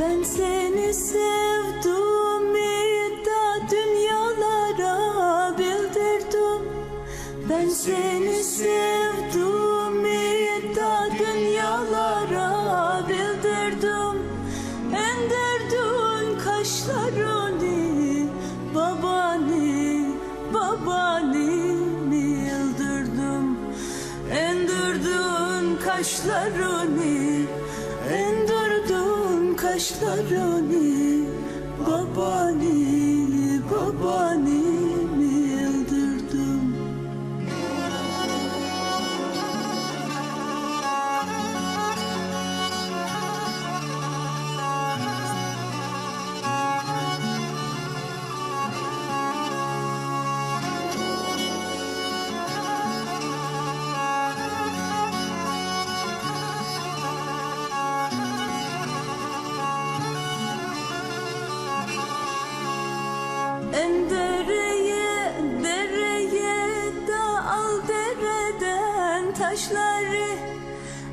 Ben seni sevdim da dünyalara bildirdim. Ben seni sevdim da dünyalara bildirdim. Endirdin kaşlarını babani babani yıldırdım? Endirdin kaşlarını Endirdin kaşlarını Babani babani taşları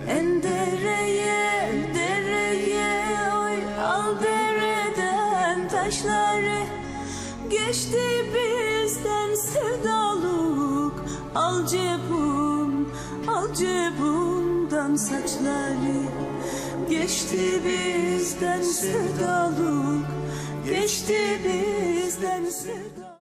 En dereye, dereye oy al dereden taşları. Geçti bizden sevdalık Al cebum, al cebumdan saçları. Geçti bizden sevdalık Geçti bizden sevdalık